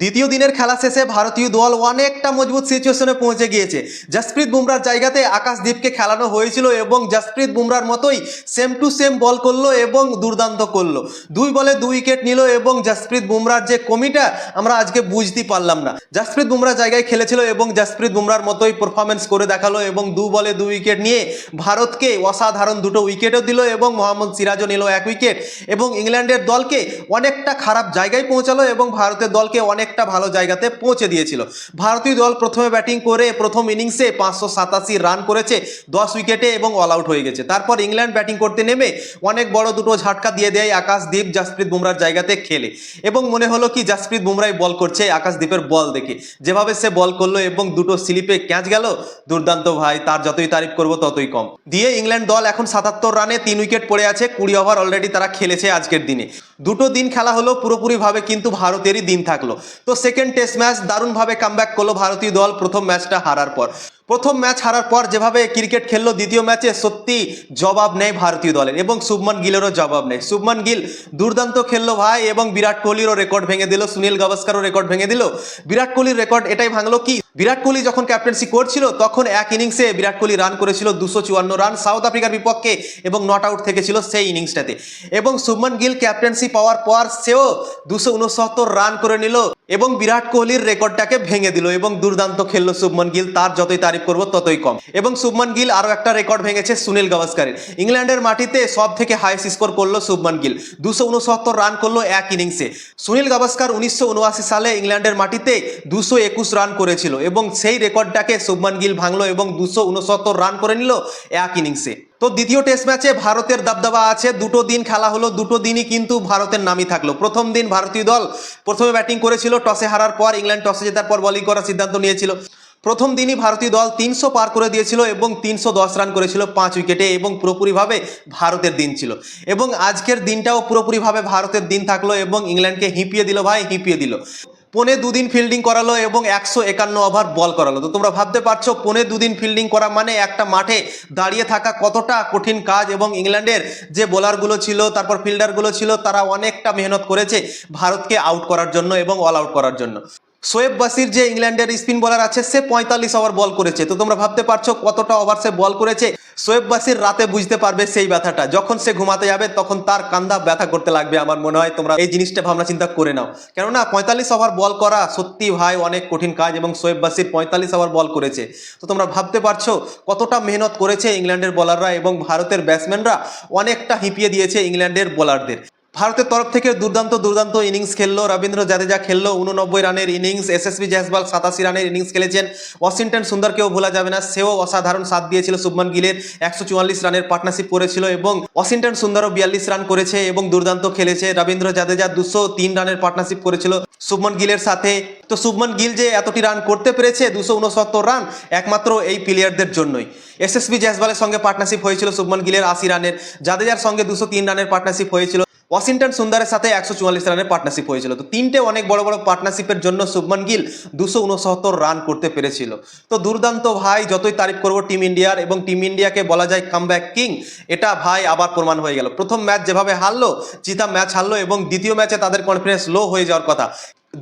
দ্বিতীয় দিনের খেলা শেষে ভারতীয় দল অনেকটা মজবুত সিচুয়েশনে পৌঁছে গিয়েছে। জসপ্রীত বুমরার জায়গাতে আকাশদীপকে খেলানো হয়েছিল এবং জসপ্রীত বুমরার মতোই সেম টু সেম বল করল এবং দুর্দান্ত করল। দুই বলে দুই উইকেট নিল এবং জসপ্রীত বুমরার যে কমিটা, আমরা আজকে বুঝতে পারলাম না। জসপ্রীত বুমরা জায়গায় খেলেছিল এবং জসপ্রীত বুমরার মতোই পারফরমেন্স করে দেখাল এবং দু বলে দুই উইকেট নিয়ে ভারতকে অসাধারণ দুটো উইকেটও দিল এবং মোহাম্মদ সিরাজও নিল এক উইকেট এবং ইংল্যান্ডের দলকে অনেকটা খারাপ জায়গায় পৌঁছালো এবং ভারতের দলকে অনেকটা ভালো জায়গাতে পৌঁছে দিয়েছিল। ভারতীয় দল প্রথমে ব্যাটিং করে প্রথম ইনিংসে পাঁচশো সাতাশি রান করেছে, দশ উইকেটে এবং অল আউট হয়ে গেছে। তারপর ইংল্যান্ড ব্যাটিং করতে নেমে অনেক বড় দুটো ঝাটকা দিয়ে দেয় আকাশদীপ জাসপ্রীত বুমরার জায়গাতে খেলে। এবং মনে হলো কি জাসপ্রীত বুমরাই বল করছে আকাশদীপের বল দেখে। যেভাবে সে বল করল এবং দুটো স্লিপে ক্যাচ গেল, দুর্দান্ত ভাই, তার যতই তারিফ করব ততই কম। দিয়ে ইংল্যান্ড দল এখন সাতাত্তর রানে তিন উইকেট পড়ে আছে, কুড়ি ওভার অলরেডি তারা খেলেছে আজকের দিনে। দুটো দিন খেলা হলো, পুরোপুরিভাবে কিন্তু ভারতেরই দিন থাকল। তো সেকেন্ড টেস্ট ম্যাচ দারুণভাবে কামব্যাক করল ভারতীয় দল প্রথম ম্যাচটা হারার পর। প্রথম ম্যাচ হারার পর যেভাবে ক্রিকেট খেললো, দ্বিতীয় ম্যাচে সত্যি জবাব নেই ভারতীয় দলের এবং শুভমান গিলেরও জবাব নেই শুভমান গিল দুর্দান্ত খেললো ভাই এবং বিরাট কোহলিরও রেকর্ড ভেঙে দিল, সুনীল গাভাস্কারও রেকর্ড ভেঙে দিল। বিরাট কোহলির রেকর্ড এটাই ভাঙলো কি? বিরাট কোহলি যখন ক্যাপ্টেন্সি করছিল, তখন এক ইনিংসে বিরাট কোহলি রান করেছিল দুশো চুয়ান্ন রান সাউথ আফ্রিকার বিপক্ষে এবং নট আউট থেকেছিল সেই ইনিংসটাতে এবং শুভমান গিল ক্যাপ্টেন্সি পাওয়ার পর সেও দুশো উনসত্তর রান করে নিল। এবং বিরাট কোহলির রেকর্ডটাকে ভেঙে দিল এবং দুর্দান্ত খেললো শুভমান গিল, তার যতই তারিফ করব ততই কম। এবং শুভমান গিল আরও একটা রেকর্ড ভেঙেছে সুনীল গাভাস্কারের। ইংল্যান্ডের মাটিতে সব থেকে হাইস্ট স্কোর করল শুভমান গিল, দুশো উনসত্তর রান করল এক ইনিংসে সুনীল গাভাস্কার উনিশশো উনআশি সালে ইংল্যান্ডের মাটিতে দুশো একুশ রান করেছিল এবং সেই রেকর্ডটাকে শুভমান গিল ভাঙলো এবং দুশো উনসত্তর রান করে নিল এক ইনিংসে তো দ্বিতীয় টেস্ট ম্যাচে ভারতের দাবদাবা আছে। দুটো দিন খেলা হলো, দুটো দিনই কিন্তু ভারতের নামই থাকল। প্রথম দিন ভারতীয় দল প্রথমে ব্যাটিং করেছিল টসে হারার পর ইংল্যান্ড টসে জেতার পর বোলিং করার সিদ্ধান্ত নিয়েছিল। প্রথম দিনই ভারতীয় দল তিনশো পার করে দিয়েছিল এবং তিনশো দশ রান করেছিল পাঁচ উইকেটে এবং পুরোপুরিভাবে ভারতের দিন ছিল। এবং আজকের দিনটাও পুরোপুরিভাবে ভারতের দিন থাকল এবং ইংল্যান্ডকে হিঁপিয়ে দিল ভাই, হিঁপিয়ে দিল। পনে দুদিন ফিল্ডিং করালো এবং একশো একান্ন ওভার বল করালো। তো তোমরা ভাবতে পারছ, পনে দুদিন ফিল্ডিং করা মানে একটা মাঠে দাঁড়িয়ে থাকা কতটা কঠিন কাজ এবং ইংল্যান্ডের যে বোলারগুলো ছিল, তারপর ফিল্ডারগুলো ছিল, তারা অনেকটা মেহনত করেছে ভারতকে আউট করার জন্য এবং অল আউট করার জন্য। শোয়েব বাসির যে ইংল্যান্ডের স্পিন বোলার আছে, সে পঁয়তাল্লিশ ওভার বল করেছে। তো তোমরা ভাবতে পারছ কতটা ওভার সে বল করেছে? শোয়েব বাসির রাতে বুঝতে পারবে সেই ব্যথাটা। যখন সে ঘুমাতে যাবে, তখন তার কান্দা ব্যথা করতে লাগবে আমার মনে হয়। তোমরা এই জিনিসটা ভাবনা চিন্তা করে নাও। কেননা পঁয়তাল্লিশ ওভার বল করা সত্যি ভাই অনেক কঠিন কাজ এবং শোয়েব বাসির পঁয়তাল্লিশ ওভার বল করেছে। তো তোমরা ভাবতে পারছ কতটা মেহনত করেছে ইংল্যান্ডের বোলাররা এবং ভারতের ব্যাটসম্যানরা অনেকটা হিঁপিয়ে দিয়েছে ইংল্যান্ডের বোলারদের ভারতের তরফ থেকে দুর্দান্ত দুর্দান্ত ইনিংস খেললো রবীন্দ্র জাদেজা, খেললো উননব্বই রানের ইনিংস এসএসবি জয়সওয়াল সাতাশি রানের ইনিংস খেলেছেন। ওয়াশিংটন সুন্দরকেও ভোলা যাবে না, সেও অসাধারণ সাথ দিয়েছিল শুভমান গিলের, একশো চুয়াল্লিশ রানের পার্টনারশিপ করেছিল এবং ওয়াশিংটন সুন্দরও বিয়াল্লিশ রান করেছে এবং দুর্দান্ত খেলেছে রবীন্দ্র জাদেজা, দুশো তিন রানের পার্টনারশিপ করেছিল শুভমান গিলের সাথে। তো শুভমান গিল যে এতটি রান করতে পেরেছে, দুশো উনসত্তর রান একমাত্র এই প্লেয়ারদের জন্যই। এসএসবি জয়সওয়ালের সঙ্গে পার্টনারশিপ হয়েছিল শুভমান গিলের আশি রানের, জাদেজার সঙ্গে দুশো তিন রানের পার্টনারশিপ হয়েছিল ওয়াশিংটন সুন্দরের সাথে একশো চুয়াল্লিশ রানের পার্টনারশিপ হয়েছিল। তো তিনটে অনেক বড় বড় পার্টনারশিপের জন্য শুভমান গিল দুশো উনসত্তর রান করতে পেরেছিল। তো দুর্দান্ত ভাই, যতই তারিফ করব টিম ইন্ডিয়ার এবং টিম ইন্ডিয়াকে বলা যায় কামব্যাক কিং এটা ভাই আবার প্রমাণ হয়ে গেল। প্রথম ম্যাচ যেভাবে হারলো, জিতা ম্যাচ হারলো এবং দ্বিতীয় ম্যাচে তাদের কনফিডেন্স লো হয়ে যাওয়ার কথা।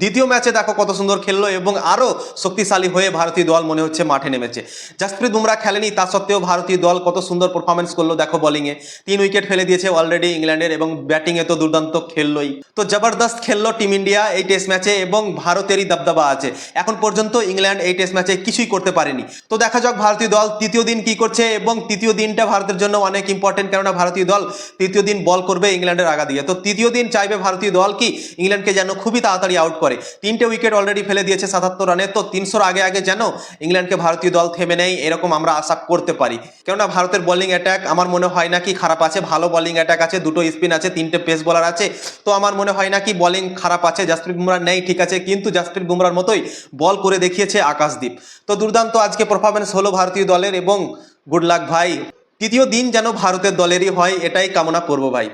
দ্বিতীয় ম্যাচে দেখো কত সুন্দর খেললো এবং আরও শক্তিশালী হয়ে ভারতীয় দল মনে হচ্ছে মাঠে নেমেছে। জাসপ্রীত বুমরা খেলেনি, তা সত্ত্বেও ভারতীয় দল কত সুন্দর পারফরমেন্স করল, দেখো বোলিংয়ে তিন উইকেট ফেলে দিয়েছে অলরেডি ইংল্যান্ডের এবং ব্যাটিংয়ে তো দুর্দান্ত খেললোই। তো জবরদস্ত খেললো টিম ইন্ডিয়া এই টেস্ট ম্যাচে এবং ভারতেরই দাবদাবা আছে। এখন পর্যন্ত ইংল্যান্ড এই টেস্ট ম্যাচে কিছুই করতে পারেনি। তো দেখা যাক ভারতীয় দল তৃতীয় দিন কি করছে এবং তৃতীয় দিনটা ভারতের জন্য অনেক ইম্পর্টেন্ট কেননা ভারতীয় দল তৃতীয় দিন বল করবে ইংল্যান্ডের আগা দিয়ে তো তৃতীয় দিন চাইবে ভারতীয় দল কি, ইংল্যান্ডকে যেন খুবই তাড়াতাড়ি আউট করে। তিনটে উইকেট অলরেডি ফেলে দিয়েছে সাতাত্তর রানে তো তিনশোর আগে আগে যেন ইংল্যান্ডকে ভারতীয় দল থেমে নেয়, এরকম আমরা আশা করতে পারি। কেননা ভারতের বোলিং অ্যাটাক আমার মনে হয় না কি খারাপ আছে, ভালো বোলিং অ্যাটাক আছে, দুটো স্পিন আছে, তিনটে পেস বোলার আছে। তো আমার মনে হয় না কি বোলিং খারাপ আছে জাসপ্রীত বুমরা নেই, ঠিক আছে, কিন্তু জাসপ্রীত বুমরার মতোই বল করে দেখিয়েছে আকাশদ্বীপ তো দুর্দান্ত আজকে পারফরমেন্স হলো ভারতীয় দলের এবং গুড লাক ভাই। তৃতীয় দিন যেন ভারতের দলেরই হয়, এটাই কামনা করব ভাই।